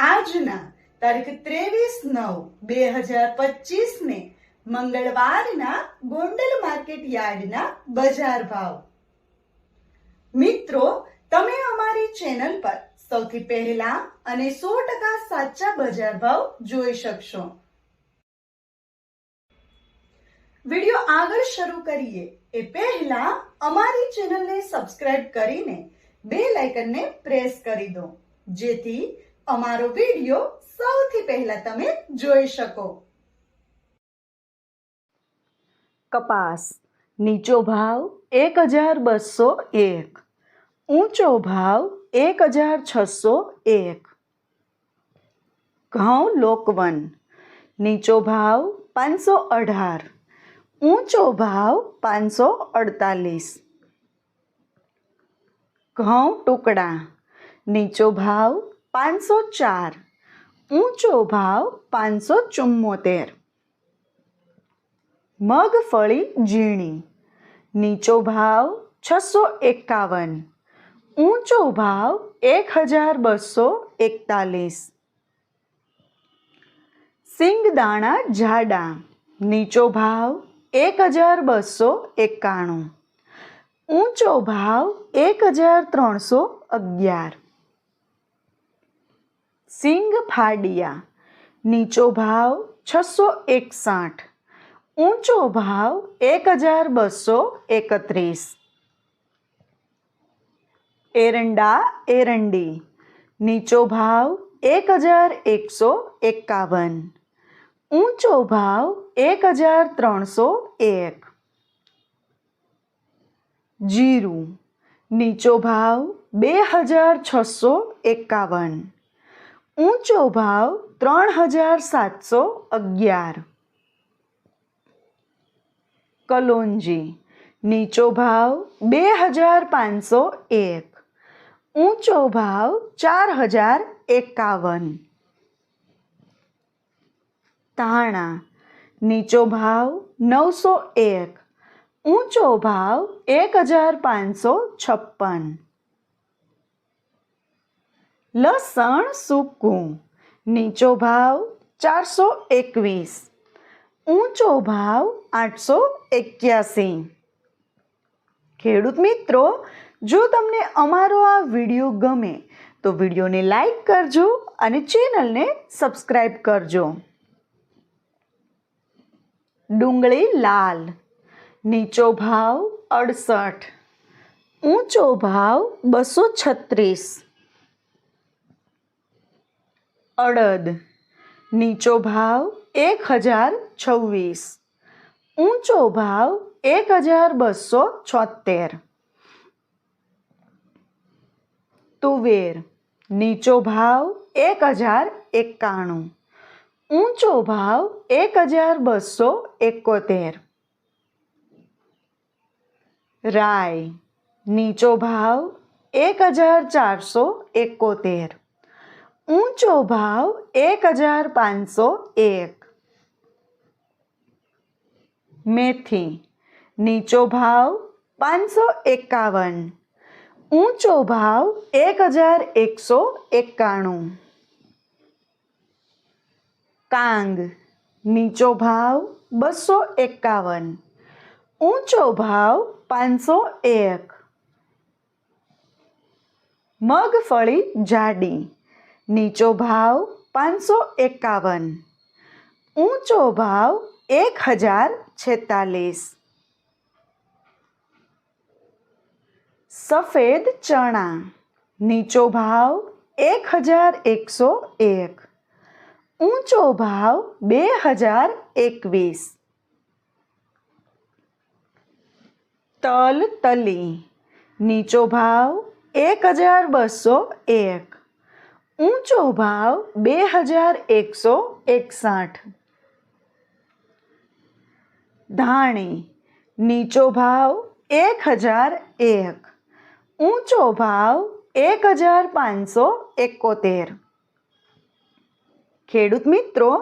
આજના તારીખ ત્રેવીસ નવ બે હજાર પચીસ ને મંગળવારના ગોંડલ માર્કેટ યાર્ડના બજાર ભાવ. મિત્રો, તમે અમારી ચેનલ પર સૌથી પહેલા અને સો ટકા સાચા બજાર ભાવ જોઈ શકશો. વિડિયો આગળ શરૂ કરીએ એ પહેલા અમારી ચેનલને સબસ્ક્રાઇબ કરીને બે લાઇકનને પ્રેસ કરી દો. જેથી અમારો વિડિયો સૌથી પહેલા તમે જોઈ શકો. કપાસ, નીચો ભાવ એક હજાર બસો એક. ઊંચો ભાવ એક હજાર છસો એક. ઘઉં લોકવન, નીચો ભાવ પાંચસો અઢાર. ઊંચો ભાવ પાંચસો અડતાલીસ. ઘઉં ટુકડા, નીચો ભાવ પાંચસો ચાર. ઊંચો ભાવ પાંચસો ચુમ્મોતેર મગફળી ઝીણી. નીચો ભાવ છસો એકાવન. ઊંચો ભાવ એક હજાર બસો એકતાલીસ. સિંગદાણા જાડા નીચો ભાવ એક હજાર બસો એકાણું. ઊંચો ભાવ એક હજાર ત્રણસો અગિયાર. સિંગ ફાડિયા, નીચો ભાવ છસો એકસાઠ, ઊંચો ભાવ એક હજાર બસો એકત્રીસ. એરંડા એરંડી, નીચો ભાવ એક હજાર એકસો એકાવન, ઊંચો ભાવ એક હજાર ત્રણસો એક. જીરું, નીચો ભાવ બે હજાર છસો એકાવન. ઊંચો ભાવ ત્રણ હજાર સાતસો અગિયાર. કલોંજી, નીચો ભાવ બે હજાર પાંચસો એક. ઊંચો ભાવ ચાર હજાર એકાવન. તાણા, નીચો ભાવ નવસો એક. ઊંચો ભાવ એક હજાર પાંચસો છપ્પન. લસણ સૂકું. નીચો ભાવ ચારસો એકવીસ. ઊંચો ભાવ આઠસો એક્યાસી. ખેડૂત મિત્રો, જો તમને અમારો આ વીડિયો ગમે, તો વિડીયોને લાઈક કરજો અને ચેનલને સબસ્ક્રાઈબ કરજો. ડુંગળી લાલ. નીચો ભાવ અડસઠ. ઊંચો ભાવ બસો છત્રીસ. અડદ. નીચો ભાવ એક હજાર છવ્વીસ. ઊંચો ભાવ એક હજાર બસો છોતેર તુવેર. નીચો ભાવ એક હજાર એકાણું. ઊંચો ભાવ એક હજાર બસો એકોતેર. રાય નીચો ભાવ એક હજાર ચારસો એકોતેર. ઊંચો ભાવ એક હજાર પાંચસો એક. મેથી, નીચો ભાવ પાંચસો એકાવન. ઊંચો ભાવ એક હજાર એકસો એકાણું. કાંગ, નીચો ભાવ બસો એકાવન. ઊંચો ભાવ પાંચસો એક. મગફળી, જાડી. નીચો ભાવ પાંચસો એકાવન. ઊંચો ભાવ એક હજાર છેતાલીસ. સફેદ ચણા. નીચો ભાવ એક હજાર એકસો એક. ઊંચો ભાવ બે હજાર એકવીસ. તલ તલી. નીચો ભાવ એક હજાર બસો એક. ઊંચો ભાવ બે હજાર એકસો એકસાઠ. ધાણી, નીચો ભાવ એક હજાર એક. ઊંચો ભાવ એક હજાર પાંચસો એકોતેર. ખેડૂત મિત્રો,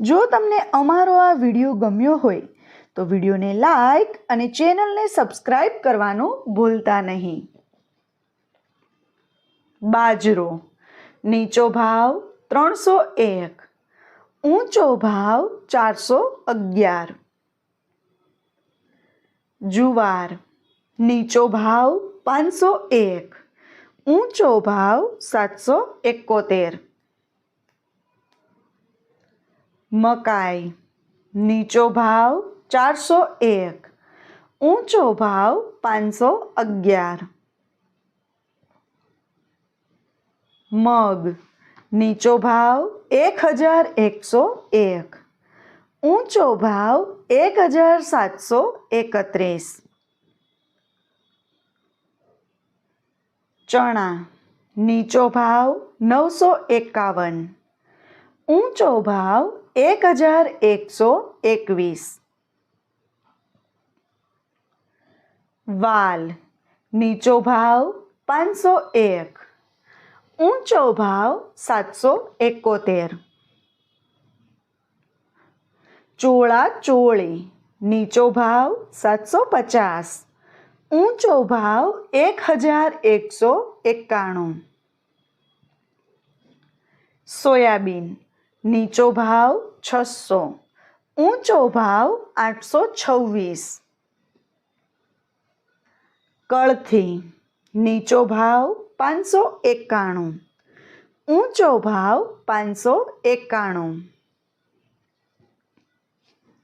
જો તમને અમારો આ વીડિયો ગમ્યો હોય, તો વિડીયોને લાઈક અને ચેનલને સબસ્ક્રાઈબ કરવાનું ભૂલતા નહીં. બાજરો નીચો ભાવ ત્રણસો એક, ઊંચો ભાવ ચારસો અગિયાર. જુવાર, નીચો ભાવ પાંચસો એક, ઊંચો ભાવ સાતસો એકોતેર. મકાઈ, નીચો ભાવ ચારસો એક, ઊંચો ભાવ પાંચસો અગિયાર. મગ. નીચો ભાવ એક હજાર એકસો એક. ઊંચો ભાવ એક હજાર સાતસો એકત્રીસ. ચણા. નીચો ભાવ નવસો એકાવન. ઊંચો ભાવ એક હજાર એકસો એકવીસ. વાલ. નીચો ભાવ પાંચસો એક. ઊંચો ભાવ સાતસો એકોતેર. ચોળા ચોળી, નીચો ભાવ સાતસો પચાસ. ઊંચો ભાવ એક હજાર એકસો એકાણું. સોયાબીન, નીચો ભાવ છસો. ઊંચો ભાવ આઠસો છવ્વીસ. કળથી, નીચો ભાવ પાંચસો એકાણું. ઊંચો ભાવ પાંચસો એકાણું.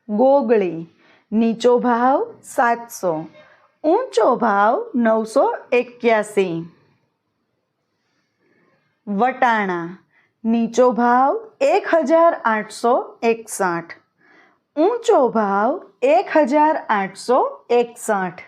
ગોગળી, નીચો ભાવ સાતસો. ઊંચો ભાવ નવસો એક્યાસી. વટાણા, નીચો ભાવ એક હજાર આઠસો એકસઠ. ઊંચો ભાવ એક હજાર આઠસો એકસઠ.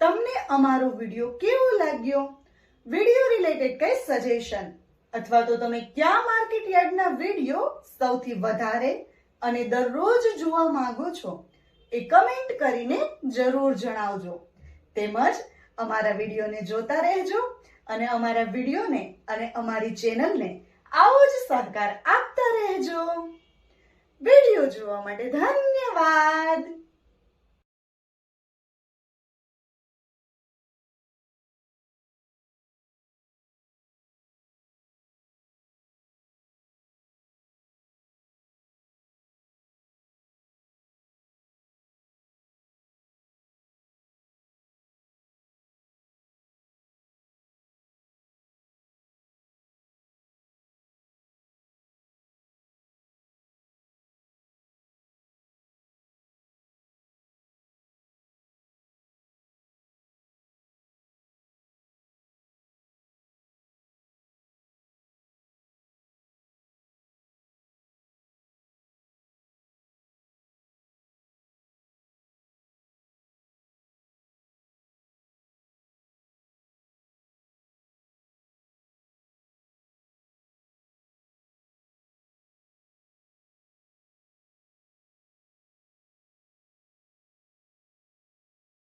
તમને અમારો વીડિયો કેવો લાગ્યો? વીડિયો રિલેટેડ કઈ સજેશન અથવા તો તમે કયા માર્કેટ યાર્ડના વીડિયો સૌથી વધારે અને દરરોજ જોવા માંગો છો એ કમેન્ટ કરીને જરૂર જણાવજો. તેમજ અમારા વિડીયોને જોતા રહેજો અને અમારા વિડીયોને અને અમારી ચેનલને આવો જ સહકાર આપતા રહેજો. વીડિયો જોવા માટે ધન્યવાદ!